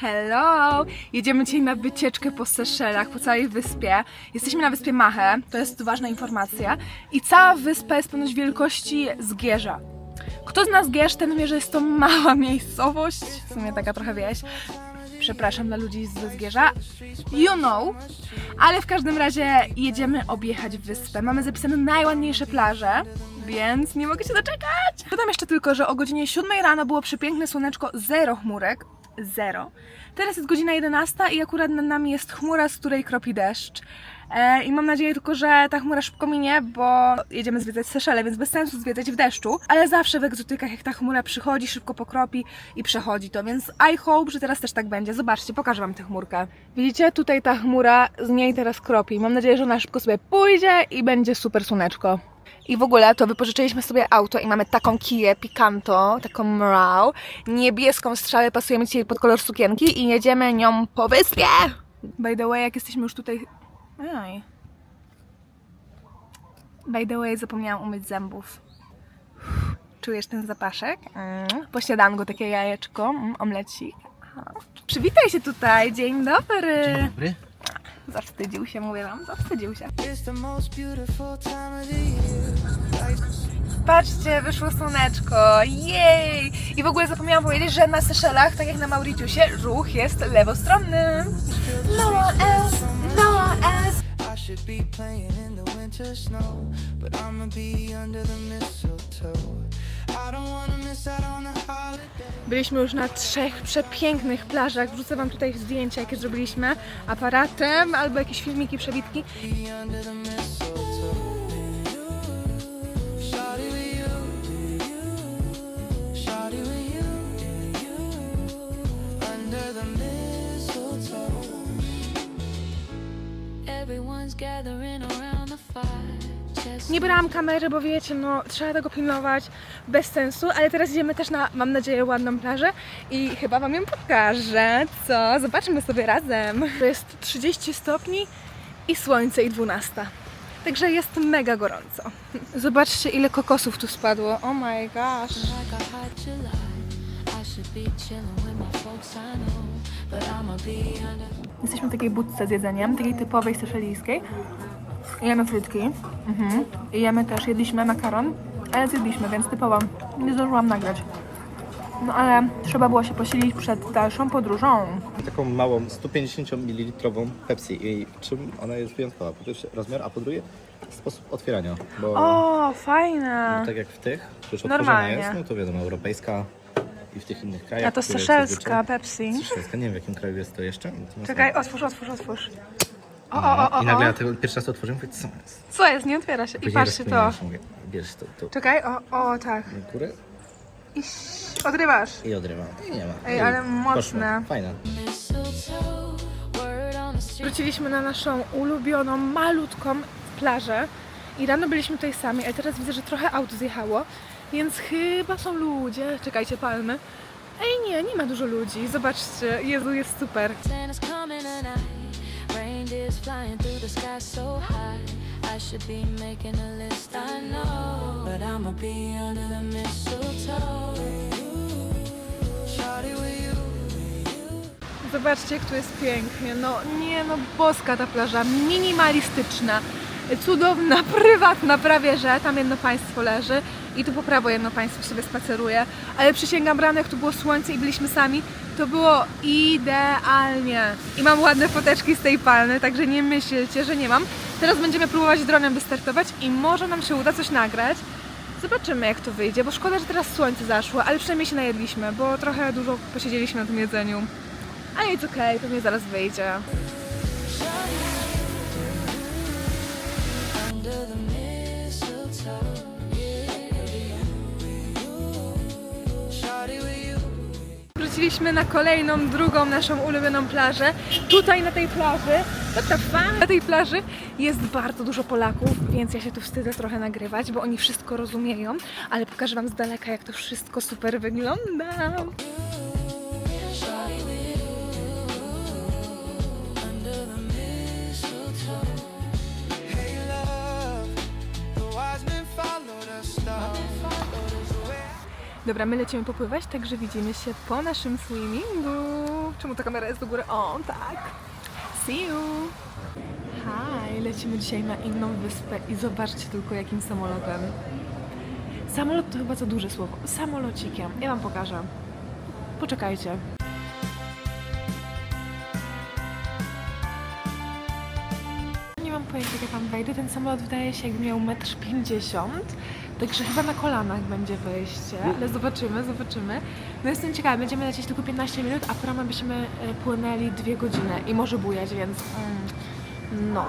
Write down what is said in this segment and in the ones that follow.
Hello! Jedziemy dzisiaj na wycieczkę po Seszelach, po całej wyspie. Jesteśmy na wyspie Mache, to jest ważna informacja. I cała wyspa jest ponoć wielkości Zgierza. Kto zna Zgierz, ten wie, że jest to mała miejscowość, w sumie taka trochę wieś. Przepraszam dla ludzi ze Zgierza. You know. Ale w każdym razie jedziemy objechać wyspę. Mamy zapisane najładniejsze plaże, więc nie mogę się doczekać. Dodam jeszcze tylko, że o godzinie 7 rano było przepiękne słoneczko, zero chmurek. Zero. Teraz jest godzina 11 i akurat nad nami jest chmura, z której kropi deszcz. E, I mam nadzieję tylko, że ta chmura szybko minie, bo jedziemy zwiedzać Seszele, więc bez sensu zwiedzać w deszczu. Ale zawsze w egzotykach, jak ta chmura przychodzi, szybko pokropi i przechodzi to, więc I hope, że teraz też tak będzie. Zobaczcie, pokażę Wam tę chmurkę. Widzicie? Tutaj ta chmura, z niej teraz kropi. Mam nadzieję, że ona szybko sobie pójdzie i będzie super słoneczko. I w ogóle to wypożyczyliśmy sobie auto i mamy taką kiję Picanto, taką mrał, niebieską strzałę, pasujemy dzisiaj pod kolor sukienki i jedziemy nią po wyspie. By the way, jak jesteśmy już tutaj... Aj. By the way, zapomniałam umyć zębów. Czujesz ten zapaszek? Mm. Po śniadanku takie jajeczko, mm, omlecik. Aha. Przywitaj się tutaj, dzień dobry. Dzień dobry. Zawstydził się, mówię wam, zawstydził się. Patrzcie, wyszło słoneczko, jej! I w ogóle zapomniałam powiedzieć, że na Seszelach, tak jak na Mauritiusie, ruch jest lewostronny. One else, one else. I should be playing in the winter snow, but I'ma be under the mistletoe. Byliśmy już na trzech przepięknych plażach. Wrzucę wam tutaj zdjęcia, jakie zrobiliśmy aparatem, albo jakieś filmiki, przebitki. Everyone's gathering around the fire. Nie brałam kamery, bo wiecie, no trzeba tego pilnować bez sensu, ale teraz idziemy też na, mam nadzieję, ładną plażę i chyba wam ją pokażę, co? Zobaczymy sobie razem. To jest 30 stopni i słońce i 12. Także jest mega gorąco. Zobaczcie, ile kokosów tu spadło. Oh my gosh. Jesteśmy w takiej budce z jedzeniem, takiej typowej seszelijskiej. Jemy frytki. Mhm. I jemy też, jedliśmy makaron, ale zjedliśmy, więc typowo nie zdążyłam nagrać. No ale trzeba było się posilić przed dalszą podróżą. Taką małą 150 ml Pepsi i czym ona jest wyjątkowa? Po pierwsze rozmiar, a po drugie sposób otwierania. Bo O, fajne! tak jak w tych, już Normalnie. otworzona jest, no to wiadomo, europejska i w tych innych krajach. A to które seszelska Pepsi. Seszelska, nie wiem w jakim kraju jest to jeszcze. Natomiast- Czekaj, otwórz, otwórz, otwórz. O, o, o, o, I nagle o. ja tego pierwszy raz to otworzyłem, mówię, co jest? Co jest? Nie otwiera się. I Później patrzcie to. rozkminiasz, Mówię, bierzesz to, to Czekaj, o, o, tak. na górę I odrywasz. i odrywam. I nie ma. Ej, I ale poszło. mocne. Fajne. Mistletoe, word on the street. Wróciliśmy na naszą ulubioną, malutką plażę i rano byliśmy tutaj sami, ale teraz widzę, że trochę aut zjechało, więc chyba są ludzie. Czekajcie, palmy. Ej, nie, nie ma dużo ludzi. Zobaczcie, Jezu, jest super. Santa's coming tonight. Flying through the sky so high. I should be making a list, I know. But I'ma be under the mistletoe. You. Zobaczcie, jak tu jest pięknie. No nie, no boska ta plaża, minimalistyczna, cudowna, prywatna prawie, że tam jedno państwo leży i tu po prawo jedno państwo sobie spaceruje, ale przysięgam rano, jak tu było słońce i byliśmy sami, to było idealnie. I mam ładne foteczki z tej palmy, także nie myślcie, że nie mam. Teraz będziemy próbować dronem wystartować i może nam się uda coś nagrać. Zobaczymy jak to wyjdzie, bo szkoda, że teraz słońce zaszło, ale przynajmniej się najedliśmy, bo trochę dużo posiedzieliśmy na tym jedzeniu. A jest okej, pewnie zaraz wyjdzie. Wróciliśmy na kolejną, drugą naszą ulubioną plażę. Tutaj na tej plaży? Na tej plaży jest bardzo dużo Polaków, więc ja się tu wstydzę trochę nagrywać, bo oni wszystko rozumieją, ale pokażę Wam z daleka, jak to wszystko super wygląda. Dobra, my lecimy popływać, także widzimy się po naszym swimingu. Czemu ta kamera jest do góry? O, tak. See you. Hi, lecimy dzisiaj na inną wyspę i zobaczcie tylko jakim samolotem. Samolot to chyba za duże słowo. Samolocikiem. Ja wam pokażę. Poczekajcie. Nie mam pojęcia, jak ja tam wejdę. Ten samolot wydaje się, jakby miał 1,50 m. Także chyba na kolanach będzie wejście, ale zobaczymy, zobaczymy. No jestem ciekawa, będziemy lecieć tylko 15 minut, a promem byśmy e, płynęli 2 godziny i może bujać, więc mm, no.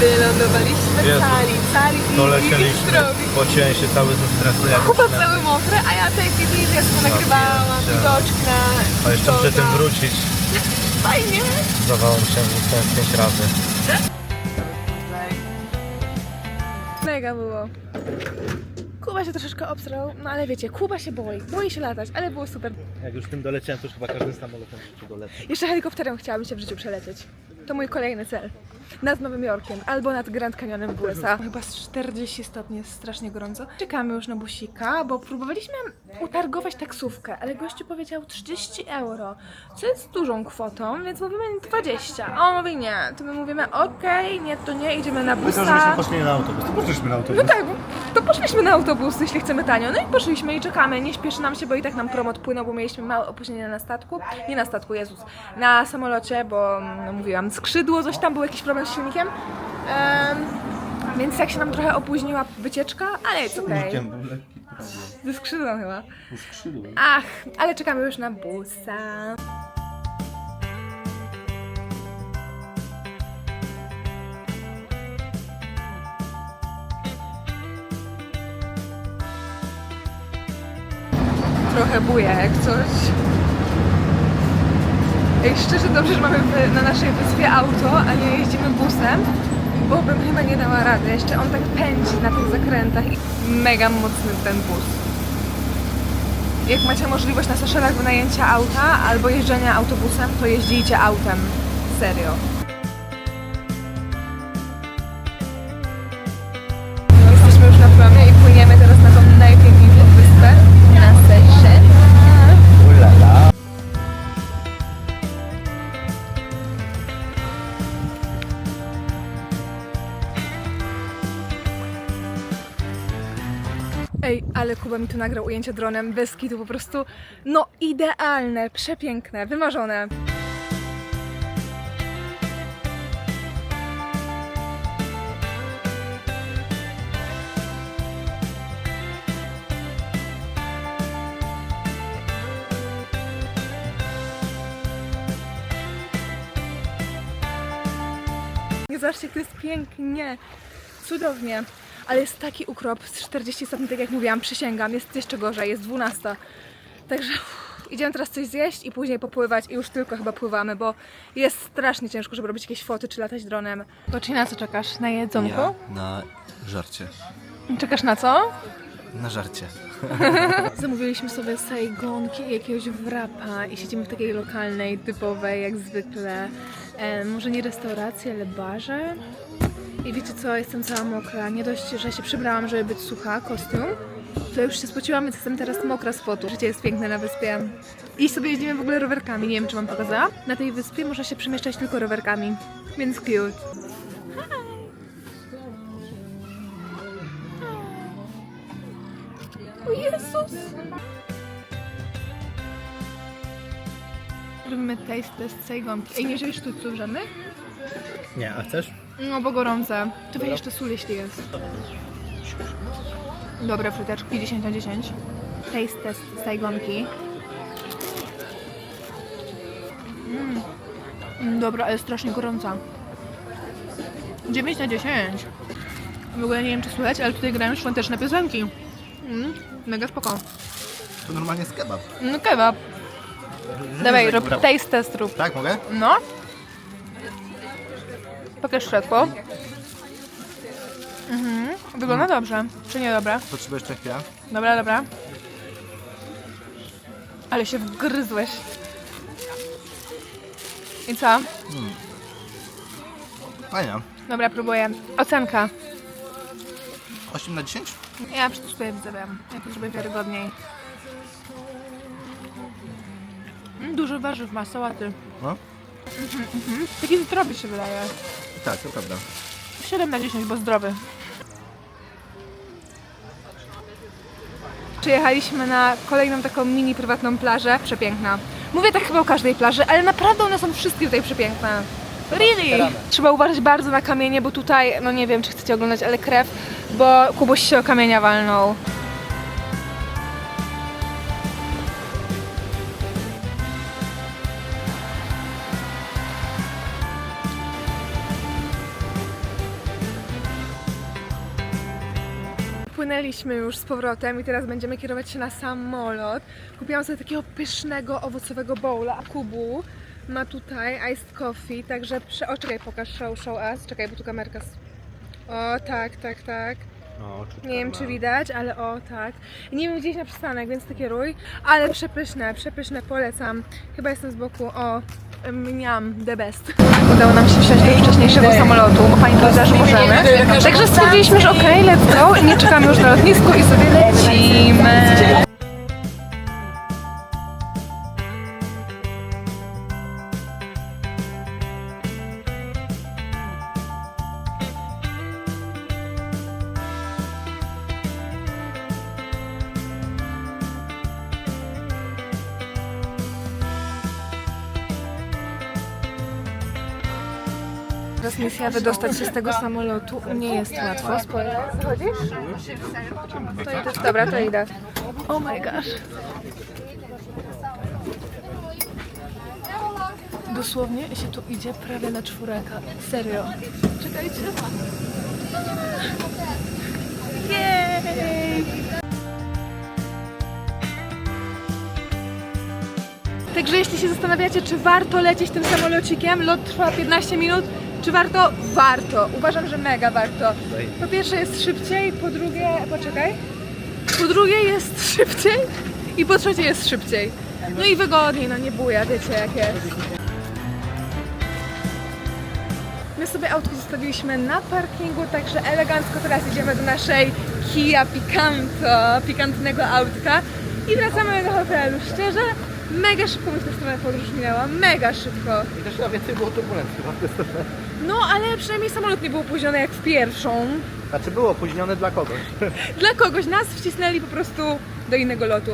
Wylądowaliśmy Jezu. cali, cali i Dolecieliśmy, pociłem się cały ze stresu. Jak Kupa cały mokry, a ja tej chwili wiesz, nagrywałam, pierdzielę. widoczki na A jeszcze przy tym TikToka. wrócić. Fajnie. Zdawało mi się, że zostałem pięć razy. Mega było. Kuba się troszeczkę obstrał, no ale wiecie, Kuba się boi, boi się latać, ale było super. Jak już tym doleciałem, to już chyba każdym samolotem w życiu dolecę. Jeszcze helikopterem chciałabym się w życiu przelecieć. To mój kolejny cel. Nad Nowym Jorkiem albo nad Grand Canyonem w USA. Chyba z 40 stopni jest strasznie gorąco. Czekamy już na busika, bo próbowaliśmy utargować taksówkę, ale gościu powiedział 30 euro, co jest dużą kwotą, więc mówimy 20. A on mówi nie, to my mówimy okej, nie, to nie, idziemy na busa. poszli na autobus. To poszliśmy na autobus. No tak, bo- to poszliśmy na autobus, jeśli chcemy tanio. No i poszliśmy i czekamy. Nie śpieszy nam się, bo i tak nam promot płynął, bo mieliśmy małe opóźnienie na statku. Nie na statku, Jezus. Na samolocie, bo no, mówiłam, skrzydło, coś tam, był jakiś problem z silnikiem. Em, więc tak się nam trochę opóźniła wycieczka, ale jest okej. był lekki problem. Ze skrzydłem chyba. Ach, ale czekamy już na busa. Trochę buja jak coś. Ej, szczerze dobrze, że mamy w, na naszej wyspie auto, a nie jeździmy busem, bo bym chyba nie dała rady. Jeszcze on tak pędzi na tych zakrętach i mega mocny ten bus. Jak macie możliwość na Seszelach wynajęcia auta albo jeżdżenia autobusem, to jeździcie autem. Serio. Ale Kuba mi tu nagrał ujęcie dronem bez kitu, po prostu no idealne, przepiękne, wymarzone. Zobaczcie, jak to jest pięknie, cudownie. Ale jest taki ukrop z 40 stopni, tak jak mówiłam, przysięgam, jest jeszcze gorzej, jest 12. Także uff, idziemy teraz coś zjeść i później popływać i już tylko chyba pływamy, bo jest strasznie ciężko, żeby robić jakieś foty czy latać dronem. To czy na co czekasz? Na jedzonku? Ja na żarcie. Czekasz na co? Na żarcie. Zamówiliśmy sobie sajgonki i jakiegoś wrapa i siedzimy w takiej lokalnej, typowej, jak zwykle, e, może nie restauracji, ale barze. I wiecie co, jestem cała mokra. Nie dość, że się przybrałam, żeby być sucha, kostium, to już się spociłam, więc jestem teraz mokra z potu. Życie jest piękne na wyspie. I sobie jeździmy w ogóle rowerkami, nie wiem czy wam pokazała. Na tej wyspie można się przemieszczać tylko rowerkami, więc cute. O Jezus! Robimy taste test sajgonki. Ej, nie wziąłeś sztućców żadnych? Nie, a chcesz? No, bo gorące. To weź jeszcze sól, jeśli jest. Dobre fryteczki, 10 na 10. Taste test sajgonki. Mm. Mm, Dobra, ale strasznie gorąca. 9 na 10. W ogóle nie wiem, czy słychać, ale tutaj grają świąteczne piosenki. Mm, mega spoko. To normalnie jest kebab. No kebab. Dawaj, rób taste test rób. Tak, mogę? No. Pokaż światło. Mhm. Wygląda dobrze. Czy nie dobra? Potrzebuję jeszcze chwilę. Dobra, dobra. Ale się wgryzłeś. I co? Fajnie. Dobra, próbuję. Ocenka. 8 na 10? Ja przetestuję widzowiam. Ja zrobię wiarygodniej. Mm, Dużo warzyw ma, sałaty. No. Taki zdrowy się wydaje. Tak, to prawda. 7 na 10, bo zdrowy. Przyjechaliśmy na kolejną taką mini prywatną plażę. Przepiękna. Mówię tak chyba o każdej plaży, ale naprawdę one są wszystkie tutaj przepiękne. Really? Trzeba uważać bardzo na kamienie, bo tutaj, no nie wiem czy chcecie oglądać, ale krew, bo Kubuś się o kamienia walnął. Płynęliśmy już z powrotem i teraz będziemy kierować się na samolot. Kupiłam sobie takiego pysznego, owocowego bowla, a Kubu ma tutaj iced coffee, także przy... O, czekaj, pokaż show, show us. Czekaj, bo tu kamerka... O, tak, tak, tak. Nie wiem, czy widać, ale o, tak. Nie wiem, gdzie iść na przystanek, więc ty kieruj. Ale przepyszne, przepyszne, polecam. Chyba jestem z boku, o, mniam, the best. Udało nam się wsiąść do wcześniejszego samolotu, bo pani powiedziała, że możemy. Także stwierdziliśmy, że okej, let's go. I nie czekamy już na lotnisku i sobie lecimy. Teraz misja wydostać się z tego samolotu nie jest łatwo. Spoiler. Chodzisz? To idę. Dobra, to idę. Oh my gosh. Dosłownie się tu idzie prawie na czwóreka. Serio. Czekajcie. Jej! Także jeśli się zastanawiacie, czy warto lecieć tym samolocikiem, lot trwa 15 minut, czy warto? Warto. Uważam, że mega warto. Po pierwsze jest szybciej, po drugie, poczekaj. Po drugie jest szybciej i po trzecie jest szybciej. No i wygodniej, no nie buja, wiecie jak jest. My sobie autko zostawiliśmy na parkingu, także elegancko teraz idziemy do naszej Kia Picanto, pikantnego autka i wracamy do hotelu. Szczerze, mega szybko mi ta strona podróż minęła, mega szybko. I też chyba więcej było turbulencji. chyba. No, ale przynajmniej samolot nie był opóźniony jak w pierwszą. Znaczy było opóźnione dla kogoś. Dla kogoś nas wcisnęli po prostu do innego lotu.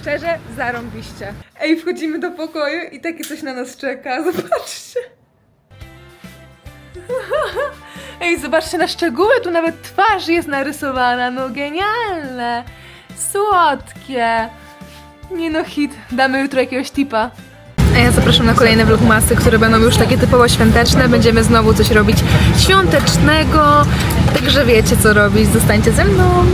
Szczerze, zarąbiście. Ej, wchodzimy do pokoju i takie coś na nas czeka, zobaczcie. Ej, zobaczcie na szczegóły, tu nawet twarz jest narysowana, no genialne. Słodkie. Nie no, hit. Damy jutro jakiegoś tipa. A ja zapraszam na kolejne vlogmasy, które będą już takie typowo świąteczne. Będziemy znowu coś robić świątecznego. Także wiecie co robić. Zostańcie ze mną.